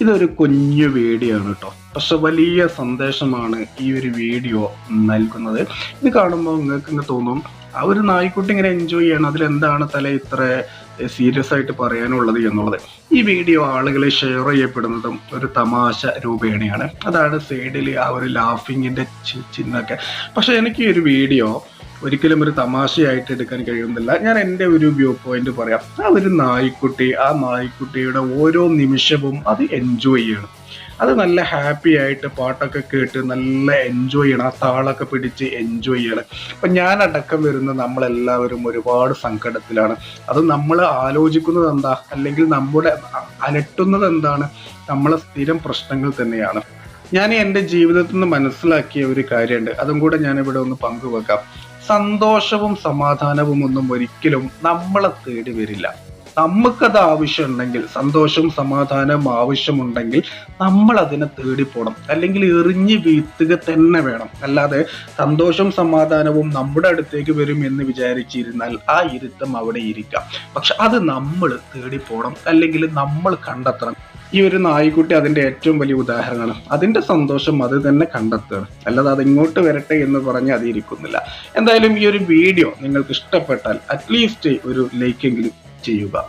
ഇതൊരു കുഞ്ഞു വീഡിയോ ആണ് കേട്ടോ പക്ഷെ വലിയ സന്ദേശമാണ് ഈ ഒരു വീഡിയോ നൽകുന്നത്. ഇത് കാണുമ്പോൾ നിങ്ങൾക്ക് ഇങ്ങനെ തോന്നും ആ ഒരു നായ്ക്കുട്ടി ഇങ്ങനെ എൻജോയ് ചെയ്യണം അതിലെന്താണ് തല ഇത്ര സീരിയസ് ആയിട്ട് പറയാനുള്ളത് എന്നുള്ളത്. ഈ വീഡിയോ ആളുകളെ ഷെയർ ചെയ്യപ്പെടുന്നതും ഒരു തമാശ രൂപേണയാണ്. അതാണ് സൈഡിൽ ആ ഒരു ലാഫിങ്ങിന്റെ ചിഹ്നമൊക്കെ. പക്ഷെ എനിക്ക് ഈ ഒരു വീഡിയോ ഒരിക്കലും ഒരു തമാശയായിട്ട് എടുക്കാൻ കഴിയുന്നില്ല. ഞാൻ എന്റെ ഒരു വ്യൂ പോയിന്റ് പറയാം. ആ ഒരു നായ്ക്കുട്ടി ആ നായ്ക്കുട്ടിയുടെ ഓരോ നിമിഷവും അത് എൻജോയ് ചെയ്യണം. അത് നല്ല ഹാപ്പി ആയിട്ട് പാട്ടൊക്കെ കേട്ട് നല്ല എൻജോയ് ചെയ്യണം. ആ താളൊക്കെ പിടിച്ച് എൻജോയ് ചെയ്യണം. അപ്പം ഞാൻ അടക്കം വരുന്ന നമ്മളെല്ലാവരും ഒരുപാട് സങ്കടത്തിലാണ്. അത് നമ്മൾ ആലോചിക്കുന്നത് എന്താ? അല്ലെങ്കിൽ നമ്മുടെ അലട്ടുന്നത് എന്താണ്? നമ്മളെ സ്ഥിരം പ്രശ്നങ്ങൾ തന്നെയാണ്. ഞാൻ എന്റെ ജീവിതത്തിൽ നിന്ന് മനസ്സിലാക്കിയ ഒരു കാര്യമുണ്ട്. അതും കൂടെ ഞാൻ ഇവിടെ ഒന്ന് പങ്കുവെക്കാം. സന്തോഷവും സമാധാനവും ഒന്നും ഒരിക്കലും നമ്മളെ തേടി വരില്ല. നമുക്കത് ആവശ്യമുണ്ടെങ്കിൽ സന്തോഷവും സമാധാനവും ആവശ്യമുണ്ടെങ്കിൽ നമ്മൾ അതിനെ തേടി പോകണം അല്ലെങ്കിൽ എറിഞ്ഞ് വീഴ്ത്തുക തന്നെ വേണം. അല്ലാതെ സന്തോഷവും സമാധാനവും നമ്മുടെ അടുത്തേക്ക് വരും എന്ന് വിചാരിച്ചിരുന്നാൽ ആ ഇരുത്തം അവിടെ ഇരിക്കാം. പക്ഷെ അത് നമ്മൾ തേടി പോകണം അല്ലെങ്കിൽ നമ്മൾ കണ്ടെത്തണം. ഈ ഒരു നായ്ക്കുട്ടി അതിന്റെ ഏറ്റവും വലിയ ഉദാഹരണമാണ്. അതിന്റെ സന്തോഷം അത് തന്നെ കണ്ടെത്തുകയാണ്. അല്ലാതെ അത് ഇങ്ങോട്ട് വരട്ടെ എന്ന് പറഞ്ഞ് അത് ഇരിക്കുന്നില്ല എന്തായാലും ഈ ഒരു വീഡിയോ നിങ്ങൾക്ക് ഇഷ്ടപ്പെട്ടാൽ അറ്റ്ലീസ്റ്റ് ഒരു ലൈക്കെങ്കിലും ചെയ്യുക.